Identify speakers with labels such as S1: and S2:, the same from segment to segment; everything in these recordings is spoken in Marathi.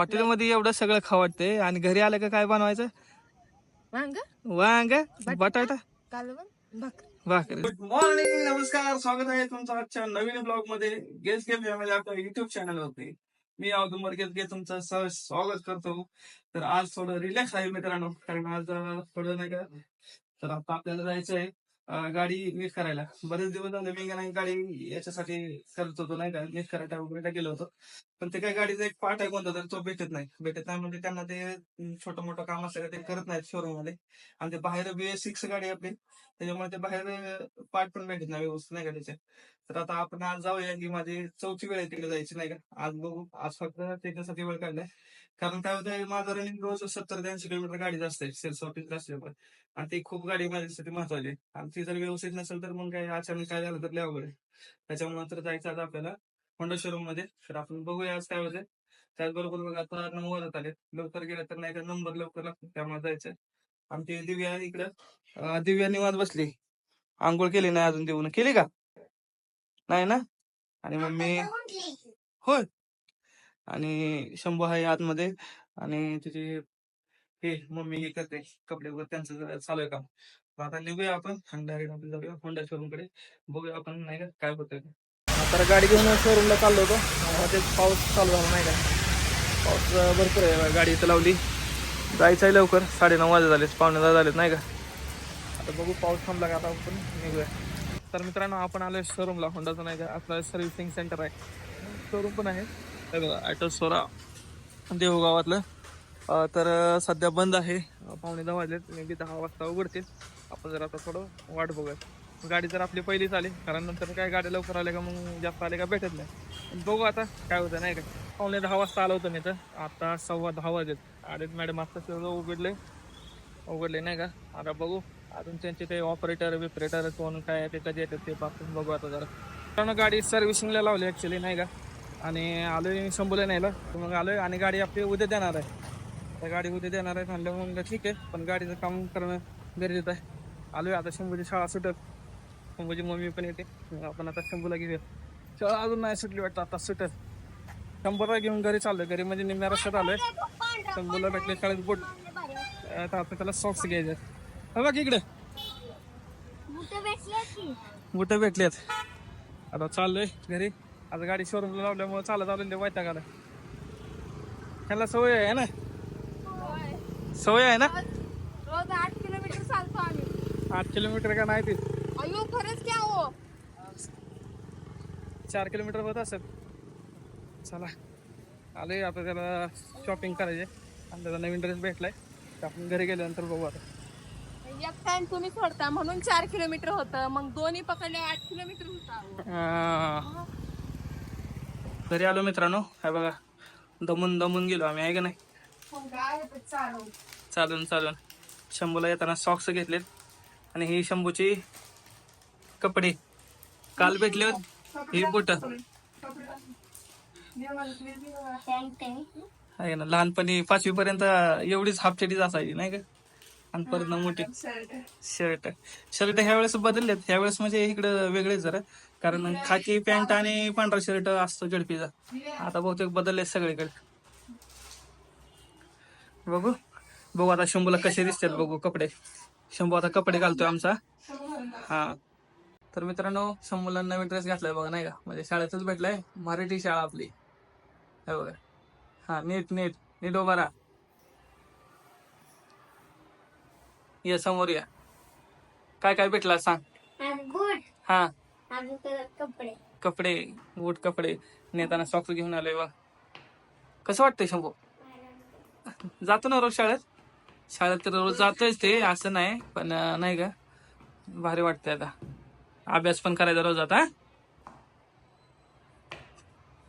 S1: हॉटेलमध्ये एवढं सगळं खावडते आणि घरी आलं का काय बनवायचं?
S2: वांग.
S1: वांग बटाटा
S2: कालवण भाकर.
S1: भाकरी. गुड मॉर्निंग नमस्कार स्वागत आहे तुमचं आजच्या नवीन ब्लॉगमध्ये गेस गेम फॅमिली आपल्या युट्यूब चॅनल वरती मी अवधूमर गेस गे तुमचं सहज स्वागत करतो. तर आज थोडं रिलॅक्स आहे मित्रांनो कारण आज थोडं नाही का तर आता आपल्याला जायचं आहे अं, गाडी नीट करायला. बरेच दिवस झाले मी नाही गाडी याच्यासाठी करत होतो नाही का? नीट करायला वगैरे गेलो होतो. पण ते काय गाडीचा एक पार्ट आहे कोणता तर तो भेटत नाही. भेटत नाही म्हणजे त्यांना ते छोटं मोठं काम असलं ते करत नाहीत शोरूममध्ये आणि ते बाहेर बी सिक्स गाडी आपली. त्याच्यामुळे ते बाहेर पार्ट पण भेटत नाही व्यवस्थित नाही गाडीचे तर आता आपण आज जाऊया की माझी चौथी वेळ आहे तिकडे जायची नाही का? आज बघू. आज फक्त त्याच्यासाठी वेळ काढलाय. कारण काय होतं माझं रनिंग रोज सत्तर ते ऐंशी किलोमीटर गाडी असते सेल्स ऑफिस असल्यामुळे आणि ती खूप गाडी माझ्यासाठी महत्वाची आहे. आणि ती जर व्यवस्थित नसेल तर मग काय अचानक काय झालं तर अवघड आहे. त्याच्यामुळे तर जायचं आता आपल्याला होंडा शोरूममध्ये. तर आपण बघूया आज काय होते त्याचबरोबर बघा आता नऊ वाजत आले लवकर गेलं तर नाही का नंबर लवकर लागतो त्यामुळे जायचं आमची दिव्या इकडं दिव्या निवांत बसली. आंघोळ केली नाही अजून देऊन. केली का? नाही ना? आणि मम्मी होय. आणि शंभू आहे आतमध्ये आणि तिची हे मम्मी हे करते कपडे वगैरे त्यांचं चालू आहे काम. आता निघूया आपण डायरेक्ट आपण जाऊया होंडा शोरूमकडे बघूया आपण नाही का काय होतंय तर गाडी घेऊन शोरूमला चाललो होतो. ते पाऊस चालू झाला नाही का? पाऊस भरपूर आहे गाडी इथं लावली. जायचं आहे लवकर साडेनऊ वाजे झाले पावणे दहा झालेत नाही का? आता बघू पाऊस थांबला का आता आपण निघूया. तर मित्रांनो आपण आलोय शोरूमला होंडाचं नाही का? आपलं सर्व्हिसिंग सेंटर आहे. शोरूम पण आहे. ॲटो सोरा देवगावातलं तर सध्या बंद आहे. पावणे दहा वाजलेत. मे बी दहा वाजता उघडतील आपण जर आता थोडं वाट बघूया गाडी जर आपली पहिलीच आली कारण नंतर काय गाडी लवकर आल्या का मग जास्त आले का भेटत नाही. बघू आता काय होतं नाही का? पावणे दहा वाजता आलं होतं मी तर. आता सव्वा दहा वाजलेत आलेत मॅडम आता सगळं उघडले उघडले नाही का? आता बघू. अजून त्यांचे ते ऑपरेटर विपरेटर कोण काय ते कधी येतात ते पासून बघू आता जरा. कारण गाडी सर्व्हिसिंगला लावली ॲक्च्युली नाही का? आणि आलोय शंभूला न्यायला तर मग आलोय आणि गाडी आपली उद्या देणार आहे. त्या गाडी उद्या देणार आहे म्हणलं मग ठीक आहे. पण गाडीचं काम करणं गरजेचं आहे. आलोय आता शंभूची शाळा सुटत. शंभूची मम्मी पण येते. मग आपण आता शंभूला घेऊया. शाळा अजून नाही सुटली वाटतं आता सुटत शंभरला घेऊन घरी चाललोय. घरी म्हणजे निम्म्या रस्त्यात आलोय. शंभूला भेटले शाळेत बोट. आता आपण त्याला सॉक्स घ्यायचे हे बघ इकडे. बुट भेटलेत. आता चाललोय घरी. आता गाडी शोरूमला लावल्यामुळे चालत आलो वैताग आला ह्याला सवय आहे ना? सवय आहे ना?
S2: रोज आठ किलोमीटर चालतो आम्ही.
S1: आठ किलोमीटर का नाही ते?
S2: अयो खरंच क्या हो?
S1: चार किलोमीटर होत असेल. चला. आलोय आता त्याला शॉपिंग करायचे आणि त्याचा नवीन ड्रेस भेटलाय. आपण घरी गेल्यानंतर बघू आता.
S2: एक टाइम तुम्ही सोडता म्हणून चार किलोमीटर होतं. मग दोन्ही पकडले आठ किलोमीटर होता
S1: घरी आलो मित्रांनो. हाय बघा दमून दमून गेलो आम्ही आहे का नाही?
S2: चालू.
S1: चालून चालून. शंभूला येताना सॉक्स घेतलेत. आणि ही शंभूची कपडे. काल भेटले होते. ही बुट आहे ना लहानपणी पाचवी पर्यंत एवढीच हाफ चडीच असायची नाही का? आणि परत ना मोठी शर्ट. शर्ट. ह्या वेळेस बदललेत. ह्या वेळेस म्हणजे इकडं वेगळेच जरा. कारण खाकी पॅन्ट आणि पांढरा शर्ट असतो जडपीचा. आता बहुतेक बदलले सगळीकडे. बघू. बघू आता शंभूला कसे दिसतात बघू कपडे. शंभू आता कपडे घालतोय आमचा. हा. तर मित्रांनो शंभूला नवीन ड्रेस घातलाय बघा नाही का? म्हणजे शाळेतच भेटलाय. मराठी शाळा आपली. हे बघा. हा नीट नीट. नीट उभा राहा. ये समोर या. काय काय भेटला सांग. हा.
S3: कपडे.
S1: कपडे बूट कपडे. नेताना सॉक्स घेऊन आलोय बघ. कसं वाटतंय शंभू? जातो ना रोज शाळेत? शाळेत तर रोज जातोयच ते असं नाही पण नाही का? भारी वाटतंय आता. अभ्यास पण करायचा रोज आता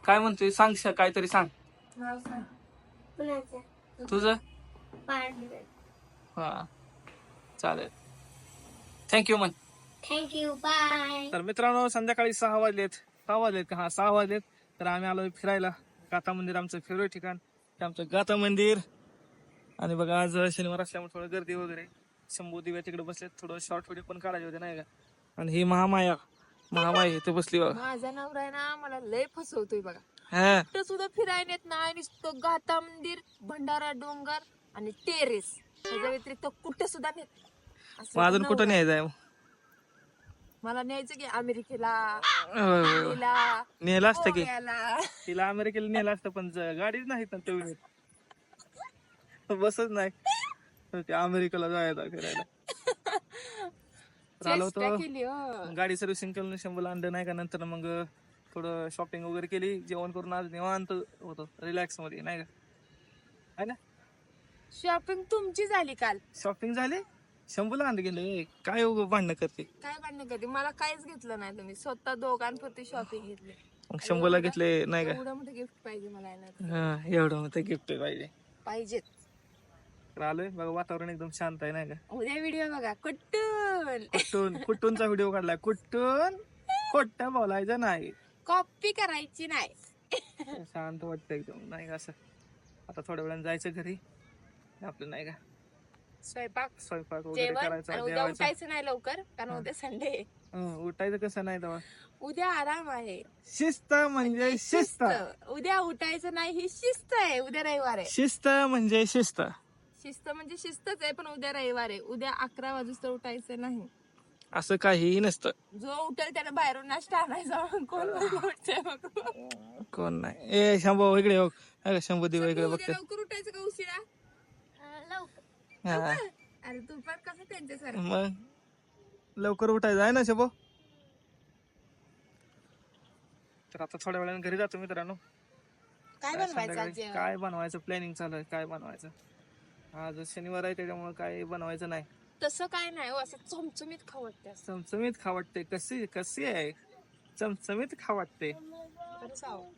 S1: काय म्हणतोय? सांग श- काहीतरी सांग. तुझं? हा. चालेल. थँक्यू मन.
S3: थँक्यू बाय
S1: तर मित्रांनो संध्याकाळी सहा वाजलेत. सहा वाजलेत का? हा सहा वाजलेत. तर आम्ही आलो फिरायला. गाथा मंदिर आमचं फेवरेट ठिकाण. ते आमचं गाथा मंदिर. आणि बघा आज शनिवार असल्यामुळे थोडं गर्दी वगैरे. शंभू दिव्या तिकडे बसलेत. थोडं शॉर्ट व्हिडिओ पण काढायचे होते नाही का? आणि ही महामाया. महामाया इथे बसली बघा.
S2: माझा नवरा आहे ना मला लय फसवतोय बघा.
S1: हा.
S2: कुठं सुद्धा फिरायला येत नाही नुसतं गाता मंदिर भंडारा डोंगर आणि टेरेस त्याच्या व्यतिरिक्त कुठे सुद्धा नेत असं
S1: मग अजून कुठं
S2: नवरा.
S1: न्यायचंय
S2: मला न्यायचं की अमेरिकेला
S1: होय, होय, होय.
S2: तिला
S1: नेलं असतं की.
S2: गोव्याला.
S1: तिला अमेरिकेला नेलं असतं पण ज- गाडीच नाही ना तेवढी. बसच नाही. तर ते अमेरिकेला जायला फिरायला. तर आलो
S2: चेष्टा
S1: होतो
S2: केली हो.
S1: गाडी सर्व्हिसिंग करून शंभरला आणलं नाही का? नंतर मग थोडं शॉपिंग वगैरे केली जेवण करून आज निवांत होतो रिलॅक्समध्ये नाही का? आहे ना?
S2: शॉपिंग तुमची झाली काल.
S1: शॉपिंग झाली? शंभूला आणलं गेलं काय उगं भांडणं करते?
S2: काय भांडण कधी मला काहीच घेतलं नाही तुम्ही. स्वतः दोघांपुरती शॉपिंग घेतली.
S1: मग शंभूला घेतले नाही का?
S2: एवढं मोठं गिफ्ट पाहिजे मला येणार
S1: हा एवढं मोठं गिफ्ट पाहिजे.
S2: पाहिजेत
S1: तर आलोय बघा वातावरण एकदम शांत आहे नाही का?
S2: उद्या व्हिडिओ बघा. कुठून?
S1: कुठून? कुठूनचा व्हिडिओ काढलाय? कुठून? खोट बोलायचं नाही.
S2: कॉपी करायची नाही.
S1: शांत वाटतं एकदम नाही का असं? आता थोड्या वेळानं जायचं घरी. आपलं नाही का?
S2: स्वयंपाक
S1: स्वयंपाक वगैरे
S2: जेवण
S1: करायचा
S2: आणि उद्या
S1: जेवायचं.
S2: उठायचं नाही लवकर कारण उद्या संडे
S1: हं, उठायचं कसं नाही तेव्हा?
S2: उद्या आराम आहे.
S1: शिस्त म्हणजे शिस्त.
S2: उद्या उठायचं नाही ही शिस्त आहे उद्या रविवार आहे.
S1: शिस्त म्हणजे शिस्त.
S2: शिस्त म्हणजे शिस्तच आहे पण उद्या रविवार आहे. उद्या अकरा वाजता उठायचं नाही.
S1: असं काहीही नसतं.
S2: जो उठेल त्याला बाहेरून नाश्ता आणायचा. कोण उठतंय मग
S1: कोण नाही. ए शंभू इकडे हो अगं शंभू दिवा इकडे
S2: उद्या
S1: बघते
S2: लवकर उठायचं का उशिरा?
S1: हा.
S2: अरे तू पण कसं त्यांच्यासारखं?
S1: मग? लवकर उठायचं आहे ना शंभू? तर आता थोड्या वेळाने घरी जातो मित्रांनो.
S2: काय बनवायचं आज
S1: संध्याकाळी?
S2: जेवण?
S1: काय बनवायचं? प्लॅनिंग चालू आहे. काय बनवायचं? आज शनिवार आहे त्याच्यामुळे काय बनवायचं नाही.
S2: तसं काय नाही हो असं चमचमीत खाऊ वाटतं असं.
S1: चमचमीत खा वाटते. कशी कशी आहे? चमचमीत खा वाटते.
S2: खरंच आहो.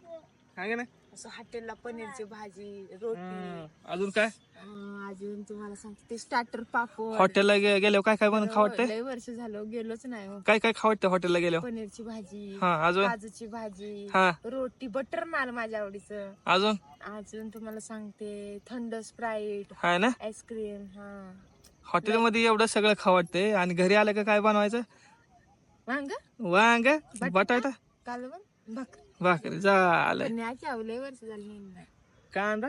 S1: काय का नाही?
S2: असं हॉटेलला पनीरची भाजी रोटी.
S1: हम्म. अजून काय?
S2: अं, अजून तुम्हाला सांगते ते स्टार्टर पापड.
S1: हॉटेलला गे- गेल्यावर काय काय बनवून खा
S2: हो,
S1: वाटते
S2: लय वर्ष झालं गेलोच नाही हो.
S1: काय काय खा वाटतं हॉटेलला गेल्यावर?
S2: पनीरची भाजी
S1: हा अजून?
S2: काजूची भाजी
S1: हा.
S2: रोटी बटर नान माझ्या आवडीचं.
S1: अजून?
S2: अजून तुम्हाला सांगते थंड स्प्राईट
S1: हाय ना?
S2: आईस्क्रीम हा.
S1: हॉटेलमध्ये एवढं सगळं खा वाटते आणि घरी आलं का काय बनवायचं?
S2: वांग?
S1: वांग? बटाटा?
S2: काल पण भाकर?
S1: भाकरी झालं.
S2: वर्ष झाली नाही
S1: कांदा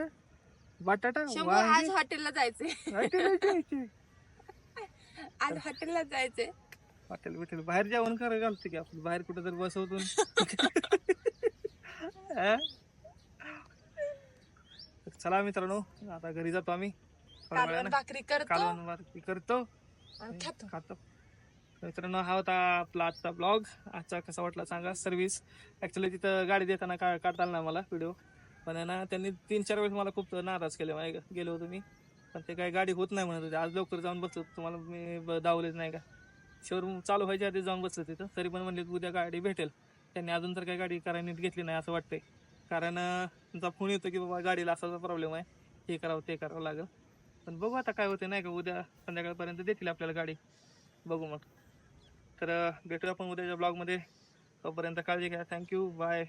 S1: बटाटा
S2: शंभू आज हॉटेलला जायचंय.
S1: हॉटेल जायचे.
S2: आज हॉटेलला जायचंय.
S1: हॉटेल बिटेल बाहेर जेवण करा घालते की आपण? बाहेर कुठं तर बसवतो. हा? चला मित्रांनो आता घरी जातो आम्ही. थोड्या
S2: कालवण
S1: वेळानं.
S2: भाकरी करतो.
S1: कालवण भाकरी करतो.
S2: आणि खातो.
S1: खातो. मित्रांनो हा होता आपला आजचा ब्लॉग आजचा कसा वाटला सांगा. सर्व्हिस ॲक्च्युली तिथं गाडी देताना का काढता आला मला व्हिडिओ पण आहे ना त्यांनी तीन चार वेळेस मला खूप नाराज केले. माहिती का? गेलो होतो मी. पण ते काय गाडी होत नाही म्हणत होते. आज लवकर जाऊन बसलो तुम्हाला मी ब- दावलेच नाही का? शोरूम चालू व्हायच्या आधी जाऊन बसलो तिथं. तरी पण म्हणले उद्या गाडी भेटेल. त्यांनी अजून तर काही गाडी करायला नीट घेतली नाही असं वाटतंय. कारण तुमचा फोन येतो की बाबा गाडीला असा प्रॉब्लेम आहे. हे करावं ते करावं लागेल. पण बघू आता काय होते नाही का उद्या संध्याकाळपर्यंत देतील आपल्याला गाडी. बघू मग. तर भेटूया आपण उद्याच्या ब्लॉगमध्ये तोपर्यंत काळजी घ्या. Thank you bye